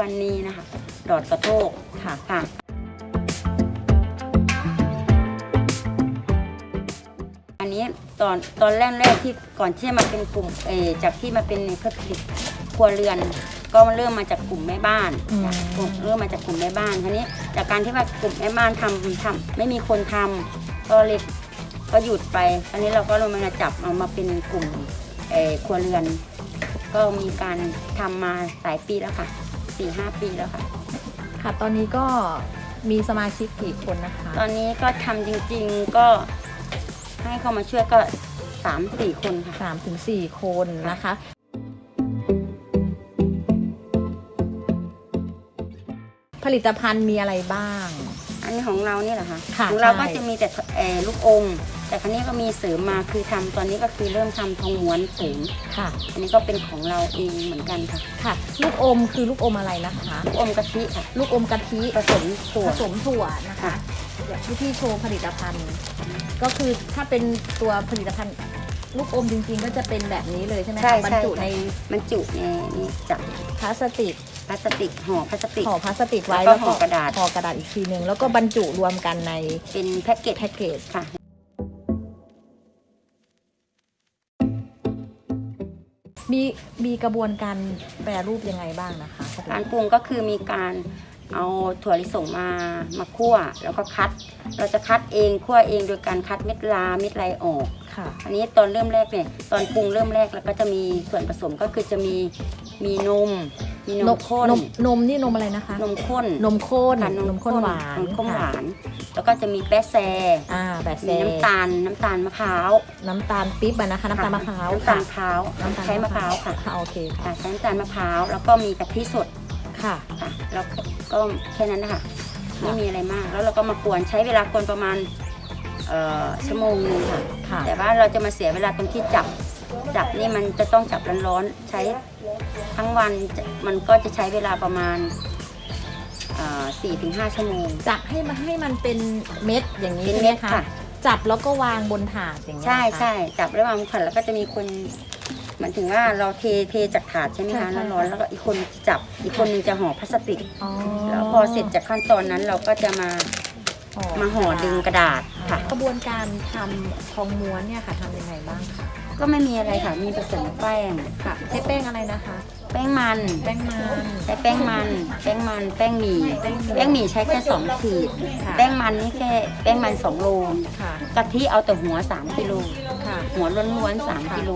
วันนี้นะคะ ดอดกระโทกค่ะค่ะอันนี้ตอนตอนแรกๆที่ก่อนที่จะมาเป็นกลุ่มเออจากที่มาเป็นในธุรกิจครัวเรือน ก็เริ่มมาจากกลุ่มแม่บ้านอืมกลุ่มเริ่มมาจากกลุ่มแม่บ้านทีนี้จากการที่ว่ากลุ่มแม่บ้านทำทำไม่มีคนทำก็เลยก็หยุดไปอันนี้เราก็เลยมาจับเอามาเป็นกลุ่มเออครัวเรือน ก็มีการทำมาหลายปีแล้วค่ะสี่ห้าปีแล้วค่ะ ค่ะ ตอนนี้ก็มีสมาชิกกี่คนนะคะ ตอนนี้ก็ทำจริงๆก็ให้เข้ามาช่วยก็สามสี่คนค่ะสามถึงสี่คนนะคะ ผลิตภัณฑ์มีอะไรบ้าง อันนี้ของเราเนี่ยเหรอคะค่ะของเราใช่ก็จะมีแต่เอ่อลูกอม แต่ครั้นี้ก็มีเสริมมาคือทำตอนนี้ก็คือเริ่มทำทองม้วนเสริมค่ะ อันนี้ก็เป็นของเราเองเหมือนกันค่ะค่ะ ลูกอมคือลูกอมอะไรนะคะลูกอมกะทิค่ะลูกอมกะทิผสมถั่วผสมถั่วนะคะค่ะเดี๋ยวพี่พี่โชว์ผลิตภัณฑ์ ก็คือถ้าเป็นตัวผลิตภัณฑ์ลูกอมจริงๆ ก็จะเป็นแบบนี้เลยใช่ไหมคะใช่บรรใช่จุในมันจุในนี่จากพลาสติกพลาสติกห่อพลาสติกห่อพลาสติกไว้แล้วก็ห่อกระดาษห่อกระดาษอีกทีหนึ่งแล้วก็บรรจุรวมกันในเป็นแพ็กเกจแพ็กเกจค่ะ มีมีกระบวนการแปรรูปยังไงบ้างนะคะการปรุงก็คือมีการเอาถั่วลิสงมามาคั่วแล้วก็คัด เราจะคัดเองคั่วเองโดยการคัดเม็ดลาเม็ดไรออกค่ะ อันนี้ตอนเริ่มแรกเนี่ยตอนปรุงเริ่มแรกแล้วก็จะมีส่วนผสมก็คือจะมีมีนม มีนมข้นนมนมนี่นมอะไรนะคะ นมข้นนมข้นค่ะนมข้นหวานนมข้นหค่ะวาน แล้วก็จะมีแป้แซอ่าแบบเซมีน้ำตาลน้ำตาลมะพร้าว น้ำตาลปิ๊บอะนะคะน้ำตาลมะพร้าวน้ำตาลมะพร้าวน้ำตาลใช้มะพร้าวค่ะค่ะโอเคค่ะค่ะใช้น้ำตาลมะพร้าวแล้วก็มีกะทิสดค่ะค่ะแล้วก็แค่นั้นนะคะไม่มีอะไรมาก แล้วเราก็มากวนใช้เวลากวนประมาณเอ่อชั่วโมงหนึงค่ะค่ะ แต่ว่าเราจะมาเสียเวลาตรงที่จับ จับนี่มันจะต้องจับร้อนๆ ใช้ ทั้งวันจะมันก็จะใช้เวลาประมาณสี่ถึงห้าชั่วโมง จับให้มันให้มันเป็นเม็ดอย่างนี้เป็นใช่เม็ไหมดคะค่ะ จับแล้วก็วางบนถาดอย่างเงี้ยใช่นะคะ ใช่จับระหว่างขันแล้วก็จะมีคนหมายถึงว่าเราเทเทจากถาดใช่ไหมใช่คะใช่ แล้วร้อนแล้วก็อีกคนจับอีกคนหนึงจะห่อพลาสติก อ๋อแล้วพอเสร็จจากขั้นตอนนั้นเราก็จะมามาห่อดึงกระดาษค่ะ กระบวนการทำทองม้วนเนี่ยค่ะทำยังไงบ้างคะ ก็ไม่มีอะไรค่ะ มีผสมแป้งค่ะ ใช้แป้งอะไรนะคะ แป้งมัน แป้งมัน ใช้แป้งมัน แป้งมันแป้งหมี่แป้งหมี่ แป้งหมี่ใช้แค่สองขีด ค่ะแป้งมันนี่แค่แป้งมันสองโลค่ะ กะทิเอาแต่หัวสามกิโล ค่ะ หัวล้วนๆสามกิโล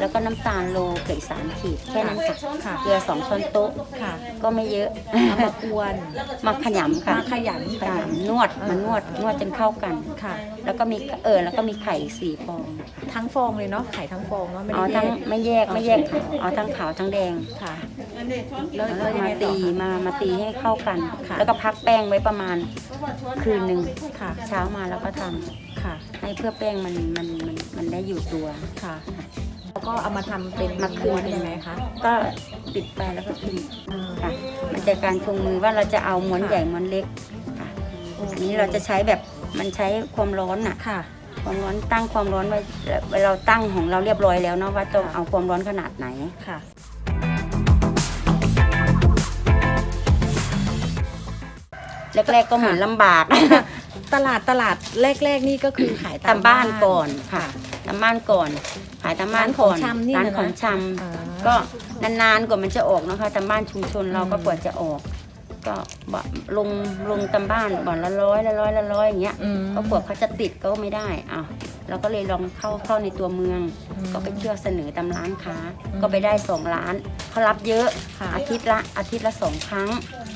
แล้วก็น้ำตาลโลเกลือสามขีดแค่นั้นค่ะค่ะ เกลือสองช้อนโต๊ะค่ะก็ไม่เยอะ เอามากวนมาขยำค่ะมาขยำขยำนวดมานวดนวดจนเข้ากัน ค่ะ แล้วก็มีเออแล้วก็มีไข่สี่ฟองทั้งฟองเลยเนาะไข่ทั้งฟองเนาะไม่เอาได้ทั้งแยกไม่แยกไม่แยกขาวเอาทั้งขาวทั้งแดง ค่ะแล้วแล้วแล้วยังมาไงต่อ ตีมามาตีให้เข้ากัน ค่ะ แล้วก็พักแป้งไว้ประมาณคืนหนึ่งค่ะ เช้ามาแล้วก็ทำค่ะให้เพื่อแป้งมันมันมันมันได้อยู่ตัว ค่ะ แล้วก็เอามาทำเป็นมาคืนม้วนยังไงคะ ก็ปิดไปแล้วก็คืนอ่าค่ะ มันจะการชงมือว่าเราจะเอาม้วนค่ะใหญ่ม้วนเล็กค่ะอันนี้เราจะใช้แบบมันใช้ความร้อนน่ะ ค่ะ ความร้อนตั้งความร้อนไว้เราตั้งของเราเรียบร้อยแล้วเนาะว่าต้องเอาความร้อนขนาดไหน ค่ะ แรกๆก็เหมือนลำบากตลาดตลาดแรก ๆ นี่ก็คือขายตามบ้านก่อนค่ะตามบ้านก่อน ขายตามบ้านก่อนร้านของชำนี่นะร้านของชอ่าำก็นานๆกว่ามันจะออกนะคะตามบ้านชุมชนเราก็อืมกว่าจะออก ก็บะลงลงตามบ้านบ่อนละร้อยละร้อยละร้อยอย่างเงี้ย อืม ก็กว่าเขาจะติดก็ไม่ได้อ้าวเราก็เลยลองเข้าเข้าในตัวเมือง อืมก็ไปเที่ยวเสนอตามร้านค้า อืมก็ไปได้สองร้านเขารับเยอะค่ะ อาทิตย์ละอาทิตย์ละสองครั้ง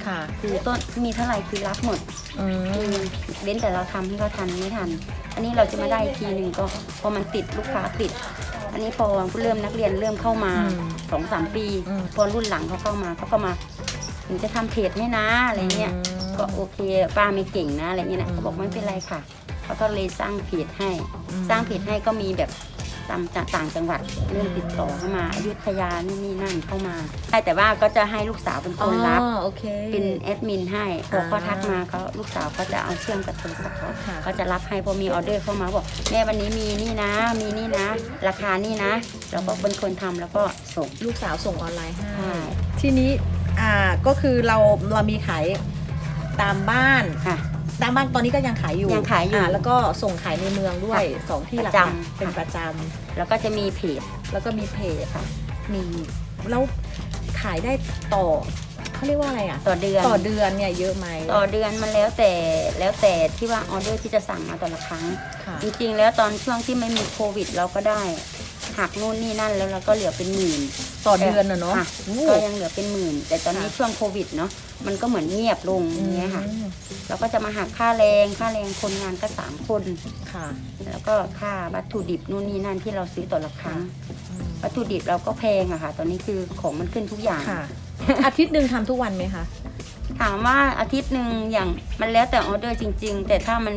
ค่ะคือต้นมีเท่าไหร่คือรับหมดอืมเว้นแต่เราทำให้เขาทันไม่ทัน อันนี้เราจะมาได้อีกทีหนึ่งก็พอมันติดลูกค้าติด อันนี้พอเริ่มนักเรียนเริ่มเข้ามาอืมสองสามปีอืมพอรุ่นหลังเขาเข้ามาเขาก็มาถึงจะทำเพจให้นะอะไรเงี้ยก็โอเคป้าไม่เก่งนะอะไรเงี้ยนะอืมเขาบอกไม่เป็นไรค่ะเขาก็เลยสร้างเพจให้อืมสร้างเพจให้ก็มีแบบ ตามจากต่างจังหวัดเริ่มติดต่อเข้ามาอยุธยานี่นี่นั่นเข้ามาใช่แต่ว่าก็จะให้ลูกสาวเป็นคนรับอ๋อโอเคเป็นแอดมินให้พอเขาอ่าทักมาเขาลูกสาวก็จะเอาเชื่อมกับโทรศัพท์เขาค่ะเขาจะรับให้พอมีออเดอร์เข้ามาบอกแม่วันนี้มีนี่นะ มีนี่นะ ราคานี่นะเราก็เป็นคนทำแล้วก็ส่งลูกสาวส่งออนไลน์ให้ใช่ทีนี้อ่าก็คือเราเรามีขายตามบ้านค่ะ ตามบ้านตอนนี้ก็ยังขายอยู่ยังขายอยู่อ่แล้วก็ส่งขายในเมืองด้วยค่ะสองที่หลัประกจำๆเป็นค่ะประจแล้วก็จะมีเพจำแล้วก็มีเพจมีแล้วขายได้ต่อเขาเรียกว่าอะไรอะ ต่อเดือน ต่อเดือนเนี่ยเยอะไหมต่อเดือนมันแล้วแต่แล้วแต่ที่ว่าออเดอร์ที่จะสั่งมาแต่ละครั้ง ค่ะจริงๆ แล้วตอนช่วงที่ไม่มีโควิดเราก็ได้ หักนู่นนี่นั่นแล้วเราก็เหลือเป็นหมื่นต่อเดือนน่ะเนาะค่โอ้ ก็ยังเหลือเป็นหมื่น แต่ตอนนี้ค่ะ ช่วงโควิดเนาะมันก็เหมือนเงียบลงอือมย่างเงี้ยค่ะเราก็จะมาหักค่าแรงค่าแรงคนงานก็สามคน ค่ะแล้วก็ค่าวัตถุดิบนู่นนี่นั่นที่เราซื้อต่อละครั้งวัตถุดิบเราก็แพงอะค่ะ ตอนนี้คือของมันขึ้นทุกอย่าง ค่ะ อาทิตย์หนึ่งทำทุกวันไหมคะ ถามว่าอาทิตย์หนึ่งอย่างมันแล้วแต่ออเดอร์จริง ๆ แต่ถ้ามัน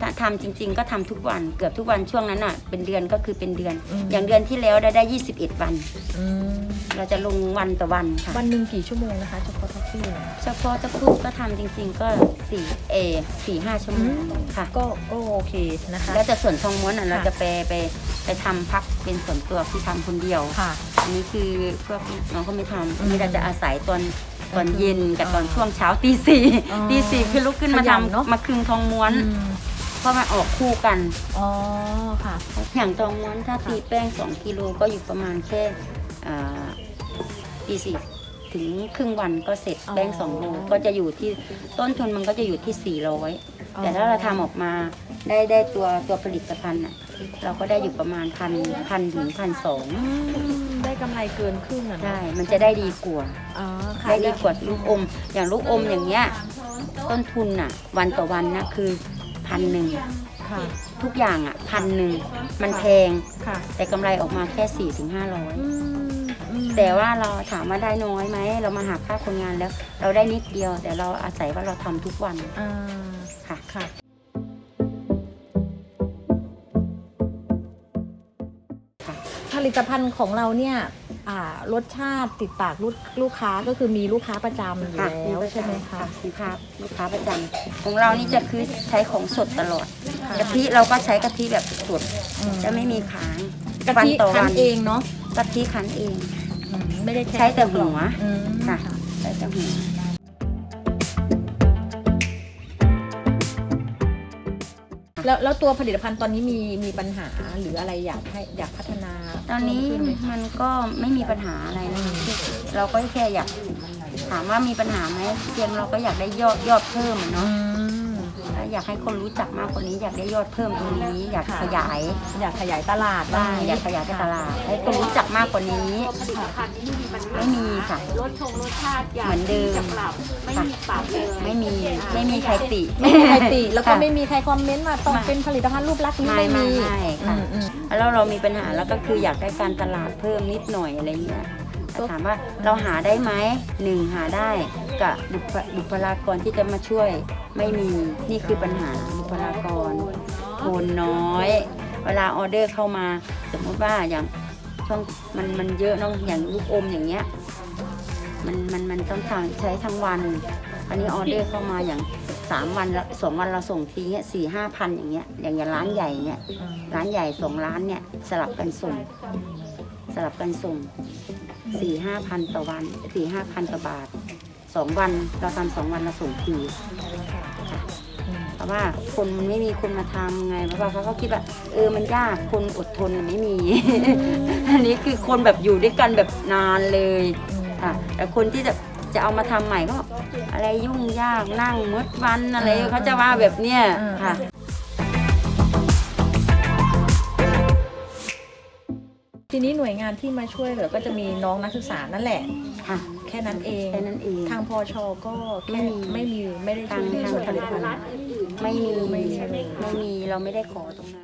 ถ้าทำจริง ๆ ก็ทำทุกวันเกือบทุกวันช่วงนั้นอะเป็นเดือนก็คือเป็นเดือน อืม อย่างเดือนที่แล้วได้ได้ 21 วัน อืมเราจะลงวันต่อวันค่ะวันหนึ่งกี่ชั่วโมงนะคะเฉพาะท็อฟฟี่เนี่ย เฉพาะจะพูดก็ทำจริง ๆ ก็สี่เอสี่ห้าชั่วโมงค่ะ ก็ก็โอเคนะคะ แล้วแต่ส่วนทองม้วนอะเราค่ะ จะไปไปไปทำพักเป็นส่วนตัวที่ทำคนเดียว ค่ะ อันนี้คือพวกน้องก็ไม่ทำอืมอันนี้เราจะอาศัยตอนตอนเย็นกับอ๋อตอนช่วงเช้าตีสี่อ๋อตีสี่คือลุกขึ้นมาขยันเนอะทำมาคลึงทองม้วน อืม เพราะมันออกคู่กันอ๋อค่ะ อย่างทองม้วนถ้าตีแป้งสองกิโลก็อยู่ประมาณแค่อ่าตีสี่ถึงครึ่งวันก็เสร็จอ๋อแป้งสองโลก็จะอยู่ที่ต้นทุนมันก็จะอยู่ที่สี่ร้อยอ๋อแต่ถ้าเราทำออกมาได้ได้ตัวตัวผลิตภัณฑ์น่ะเราก็ได้อยู่ประมาณพันพันถึงพันสองอืมได้กำไรเกินครึ่งอะเนอะใช่มันจะได้ดีกว่าอ๋อค่ะได้ดีกว่าลูกอม อย่างลูกอมอย่างเงี้ยต้นทุนน่ะ วันต่อวันนะคือ พันหนึ่งค่ะ ทุกอย่างอะพันหนึ่งมันแพง ค่ะแต่กำไรออกมาแค่สี่ถึงห้าร้อยอืมอืมแต่ว่าเราถามว่าได้น้อยไหม เรามาหักค่าคนงานแล้ว เราได้นิดเดียว แต่เราอาศัยว่าเราทำทุกวันอ่าค่ะ ค่ะ ผลิตภัณฑ์ของเราเนี่ย อ่ารสชาติติดปากลูกลูกค้าก็คือมีลูกค้าประจำอยู่ค่ะแล้วใช่ไหมคะลูกค้าลูกค้าประจำของเรานี่จะคือใช้ของสดตลอดค่ะกะทิเราก็ใช้กะทิแบบสดอืมจะไม่มีค้างกะวันทิต่อคั้วันนเองเนาะกะทิคั้นเอง อืมไม่ได้ใช้แต่หัวอืมค่ะ ใช้แต่หัวแล้วแล้วตัวผลิตภัณฑ์ตอนนี้มีมีปัญหาหรืออะไรอยากให้อยากพัฒนา ตอนนี้มันก็ไม่มีปัญหาอะไรนะเราก็แค่อยาก ถามว่ามีปัญหาไหมเพียงเราก็อยากได้ยอดยอดเพิ่มอะเนาะ อืม อยากให้คนรู้จักมากกว่านี้ อยากได้ยอดเพิ่มตรงนี้ อยากค่ะขยายอยากขยายตลาดได้บ้างอยากขยายไปตลาดให้คนรู้จักมากกว่านี้ไม่มีค่ะ รสชงรสชาติอยากเหมือนเดิม จะปรับไม่มีปรับเลยไม่มีไม่มีใครติ ไม่มีใครติแล้วก็ค่ะไม่มีใครคอมเมนต์ว่าต้องไม่ เป็นผลิตภัณฑ์รูปลักษณ์นี้ไม่ไม่มีไม่ไม่ค่ะอืมอืม แล้วเรามีปัญหาแล้วก็คืออยากได้การตลาดเพิ่มนิดหน่อยอะไรเงี้ยก็ถามว่าเราหาได้ไหมหนึ่งหาได้ กับบุคบุคลากรที่จะมาช่วยไม่มีนี่คือปัญหาบุคลากรคนน้อย เวลาออเดอร์เข้ามา สมมติว่าอย่างช่วงมันมันเยอะน้องอย่างลูกอมอย่างเงี้ยมันมันมันต้องทางใช้ทั้งวัน อันนี้ออเดอร์เข้ามาอย่างสามวันละสองวันเราส่งทีเงี้ยสี่ห้าพันอย่างเงี้ยอย่างอย่างร้านใหญ่เงี้ยร้านใหญ่สองร้านเนี่ยสลับกันส่ง สลับกันส่งสี่ห้าพันต่อวันสี่ห้าพันต่อบาท สองวันเราทำสองวันเราส่งทีค่ะเพราะว่าคนมันไม่มีคนมาทำไงเพราะว่าเขาก็คิดว่าเออมันยากคนอดทนไม่มี อันนี้คือคนแบบอยู่ด้วยกันแบบนานเลยค่ะแต่คนที่จะจะเอามาทำใหม่ก็ อะไรยุ่งยากนั่งมดวันอะไรเขาจะว่าแบบเนี้ยค่ะ ทีนี้หน่วยงานที่มาช่วยเหลือก็จะมีน้องนักศึกษานั่นแหละ ค่ะ แค่นั้นเอง แค่นั้นเอง ทางพอชอก็แค่ไม่มีไม่มีไม่ได้ช่วยทางในส่วนทางผลิตภัณฑ์ไม่มี ไม่ไม่มีมีเราไม่ได้ขอตรงนั้น